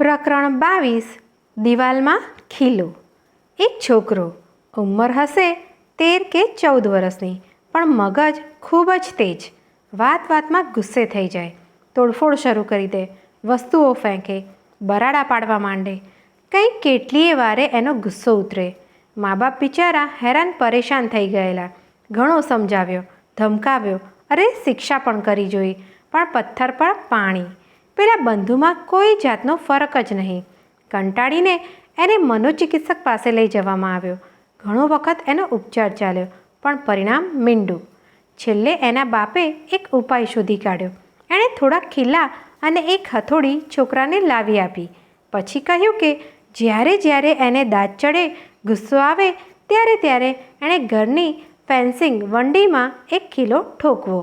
પ્રકરણ બાવીસ, દિવાલમાં ખીલો. એક છોકરો, ઉંમર હશે તેર કે ચૌદ વર્ષની, પણ મગજ ખૂબ જ તેજ. વાત વાતમાં ગુસ્સે થઈ જાય. તોડફોડ શરૂ કરી દે. વસ્તુઓ ફેંકે, બરાડા પાડવા માંડે. કંઈ કેટલીય વારે એનો ગુસ્સો ઉતરે. મા બાપ બિચારા હેરાન પરેશાન થઈ ગયેલા. ઘણો સમજાવ્યો, ધમકાવ્યો, અરે, શિક્ષા પણ કરી જોઈ, પણ પથ્થર પર પાણી. પેલા બંધુમાં કોઈ જાતનો ફરક જ નહીં. કંટાળીને એને મનોચિકિત્સક પાસે લઈ જવામાં આવ્યો. ઘણો વખત એનો ઉપચાર ચાલ્યો, પણ પરિણામ મીંડું. છેલ્લે એના બાપે એક ઉપાય શોધી કાઢ્યો. એણે થોડા ખીલા અને એક હથોડી છોકરાને લાવી આપી. પછી કહ્યું કે જ્યારે જ્યારે એને દાંત ચડે, ગુસ્સો આવે, ત્યારે ત્યારે એણે ઘરની ફેન્સિંગ વંડીમાં એક કિલો ઠોકવો.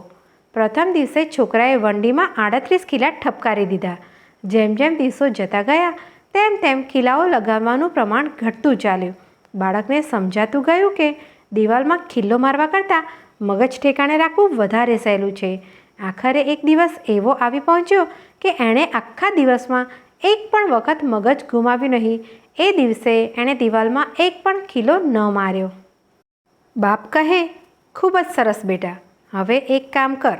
પ્રથમ દિવસે છોકરાએ વંડીમાં આડત્રીસ કિલ્લા ઠપકારી દીધા. જેમ જેમ દિવસો જતા ગયા, તેમ તેમ કિલ્લાઓ લગાવવાનું પ્રમાણ ઘટતું ચાલ્યું. બાળકને સમજાતું ગયું કે દિવાલમાં ખિલ્લો મારવા કરતાં મગજ ઠેકાણે રાખવું વધારે સહેલું છે. આખરે એક દિવસ એવો આવી પહોંચ્યો કે એણે આખા દિવસમાં એક પણ વખત મગજ ગુમાવ્યું નહીં. એ દિવસે એણે દિવાલમાં એક પણ ખીલો ન માર્યો. બાપ કહે, ખૂબ જ સરસ બેટા. હવે એક કામ કર.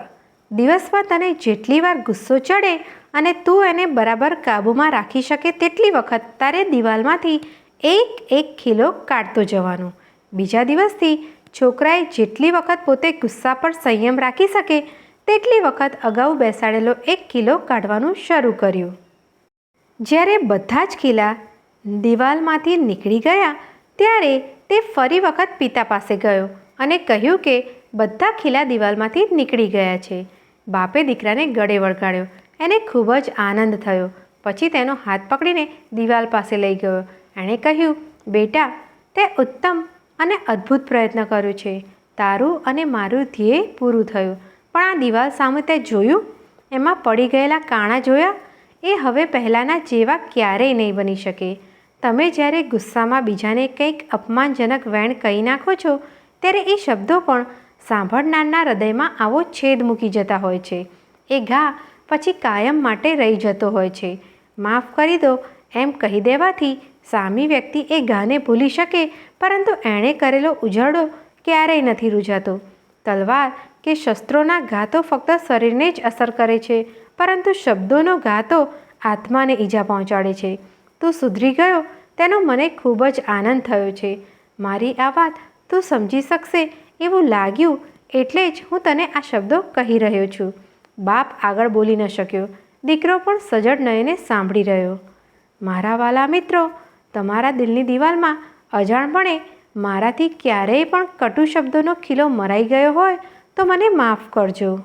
દિવસમાં તને જેટલી વાર ગુસ્સો ચડે અને તું એને બરાબર કાબૂમાં રાખી શકે તેટલી વખત તારે દિવાલમાંથી એક એક ખીલો કાઢતો જવાનો. બીજા દિવસથી છોકરાએ જેટલી વખત પોતે ગુસ્સા પર સંયમ રાખી શકે તેટલી વખત અગાઉ બેસાડેલો એક કિલો કાઢવાનું શરૂ કર્યું. જ્યારે બધા જ કિલ્લા દિવાલમાંથી નીકળી ગયા, ત્યારે તે ફરી વખત પિતા પાસે ગયો અને કહ્યું કે બધા ખીલા દિવાલમાંથી નીકળી ગયા છે. બાપે દીકરાને ગળે વળગાડ્યો. એને ખૂબ જ આનંદ થયો. પછી તેનો હાથ પકડીને દિવાલ પાસે લઈ ગયો. એણે કહ્યું, બેટા, તે ઉત્તમ અને અદ્ભુત પ્રયત્ન કર્યો છે. તારું અને મારું ધ્યેય પૂરું થયું. પણ આ દિવાલ સામે તે જોયું? એમાં પડી ગયેલા કાણા જોયા? એ હવે પહેલાંના જેવા ક્યારેય નહીં બની શકે. તમે જ્યારે ગુસ્સામાં બીજાને કંઈક અપમાનજનક વેણ કહી નાખો છો, ત્યારે એ શબ્દો પણ સાંભળનારના હૃદયમાં આવો છેદ મૂકી જતા હોય છે. એ ઘા પછી કાયમ માટે રહી જતો હોય છે. માફ કરી દો, એમ કહી દેવાથી સામી વ્યક્તિ એ ઘાને ભૂલી શકે, પરંતુ એણે કરેલો ઉજાડો ક્યારેય નથી રૂજાતો તલવાર કે શસ્ત્રોના ઘા તો ફક્ત શરીરને જ અસર કરે છે, પરંતુ શબ્દોનો ઘા તો આત્માને ઈજા પહોંચાડે છે. તું સુધરી ગયો, તેનો મને ખૂબ જ આનંદ થયો છે. મારી આ વાત તું સમજી શકશે? એવું લાગ્યું એટલે જ હું તને આ શબ્દો કહી રહ્યો છું. બાપ આગળ બોલી ન શક્યો. દીકરો પણ સજડ નયને સાંભળી રહ્યો. મારા વાલા મિત્રો, તમારા દિલની દિવાલમાં અજાણપણે મારાથી ક્યારેય પણ કટુ શબ્દોનો ખીલો મરાઈ ગયો હોય તો મને માફ કરજો.